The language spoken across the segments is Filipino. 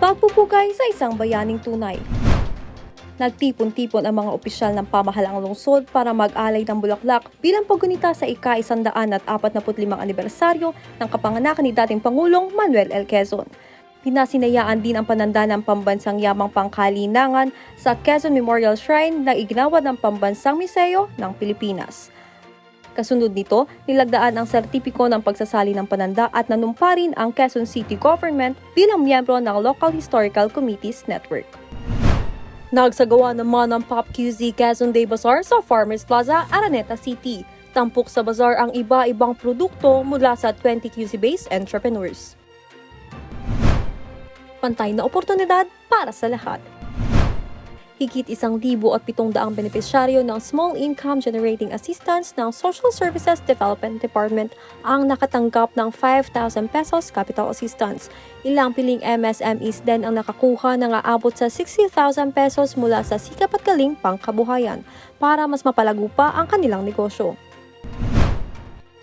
Pagpupugay sa isang bayaning tunay. Nagtipon-tipon ang mga opisyal ng pamahalaang lungsod para mag-alay ng bulaklak bilang paggunita sa ika-isandaan at 45 anibersaryo ng kapanganakan ni dating Pangulong Manuel L. Quezon. Pinasinayaan din ang pananda ng pambansang yamang pangkalinangan sa Quezon Memorial Shrine na iginawa ng Pambansang Miseo ng Pilipinas. Kasunod nito, nilagdaan ang sertipiko ng pagsasali ng pananda at nanumpa rin ang Quezon City Government bilang miyembro ng Local Historical Committees Network. Nagsagawa naman ng Pop QZ Quezon Day Bazaar sa Farmers Plaza, Araneta City. Tampok sa bazaar ang iba-ibang produkto mula sa 20 QC-based entrepreneurs. Pantay na oportunidad para sa lahat. Higit isang libo at pitong daang benepisyaryo ng Small Income Generating Assistance ng Social Services Development Department ang nakatanggap ng 5,000 pesos capital assistance. Ilang piling MSMEs din ang nakakuha ng aabot sa 60,000 pesos mula sa Sikap at Galing Pangkabuhayan para mas mapalago pa ang kanilang negosyo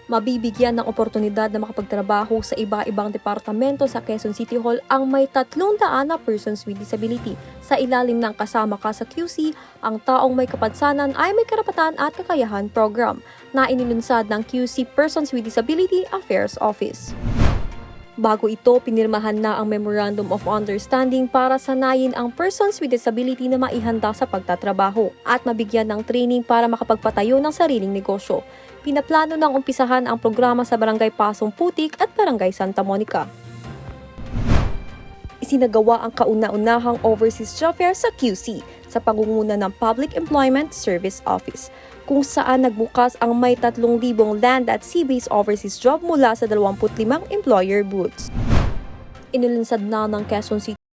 mabibigyan ng oportunidad na makapagtrabaho sa iba-ibang departamento sa Quezon City Hall ang may tatlong daan na persons with disability. Sa ilalim ng kasama ka sa QC, ang taong may kapansanan ay may karapatan at kakayahan program na inilunsad ng QC Persons with Disability Affairs Office. Bago ito, pinirmahan na ang Memorandum of Understanding para sanayin ang persons with disability na maihanda sa pagtatrabaho at mabigyan ng training para makapagpatayo ng sariling negosyo. Pinaplano ng umpisahan ang programa sa Barangay Pasong Putik at Barangay Santa Monica. Isinagawa ang kauna-unahang overseas job fair sa QC sa pangunguna ng Public Employment Service Office kung saan nagbukas ang may 3,000 land at sea-based overseas job mula sa 25 employer booths. Inilunsad na ng Quezon City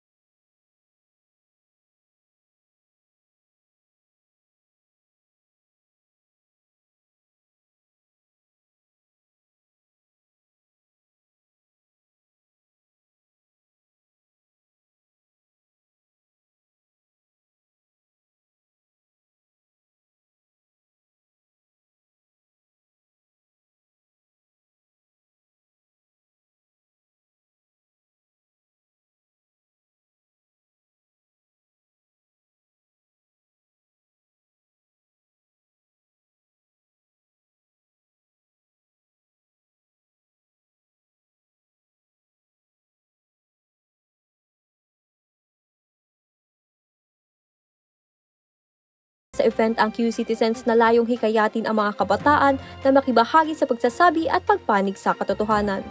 Event ang Q Citizens na layong hikayatin ang mga kabataan na makibahagi sa pagsasabi at pagpanig sa katotohanan.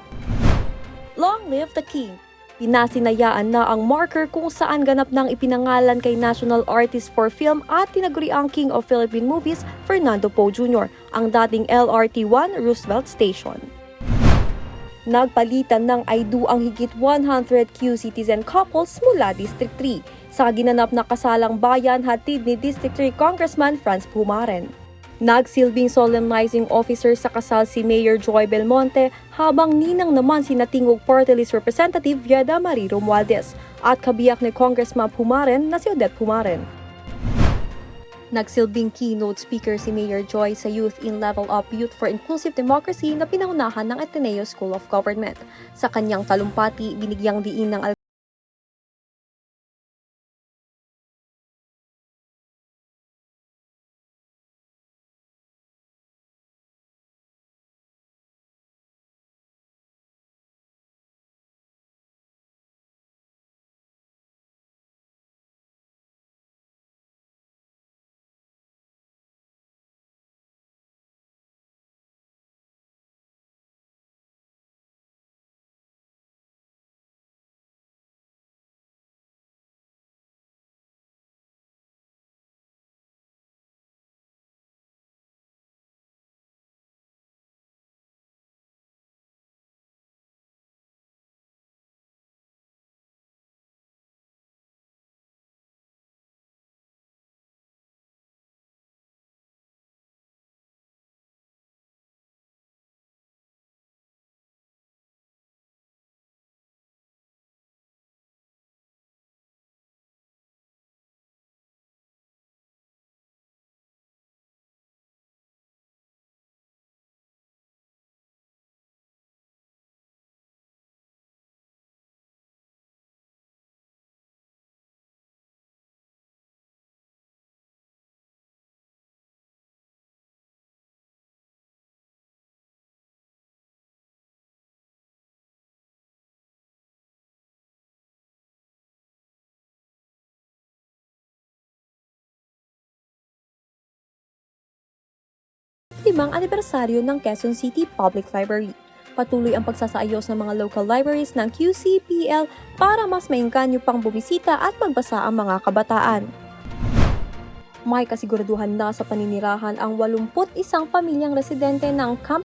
Long live the King! Pinasinayaan na ang marker kung saan ganap ng ipinangalan kay National Artist for Film at tinaguri ang King of Philippine Movies, Fernando Poe Jr., ang dating LRT-1 Roosevelt Station. Nagpalitan ng IDU ang higit 100 Q-citizen couples mula District 3 sa ginanap na kasalang bayan hatid ni District 3 Congressman Franz Pumaren. Nagsilbing solemnizing officer sa kasal si Mayor Joy Belmonte habang ninang naman si Natingog Party Representative Vieda Marie Romualdez at kabiyak ni Congressman Pumaren na si Odette Pumaren. Nagsilbing keynote speaker si Mayor Joy sa Youth in Level Up Youth for Inclusive Democracy na pinangunahan ng Ateneo School of Government. Sa kanyang talumpati, binigyang diin ng anibersaryo ng Quezon City Public Library. Patuloy ang pagsasaayos ng mga local libraries ng QCPL para mas maingganyo pang bumisita at magbasa ang mga kabataan. May kasiguraduhan na sa paninirahan ang 81 pamilyang residente ng Camp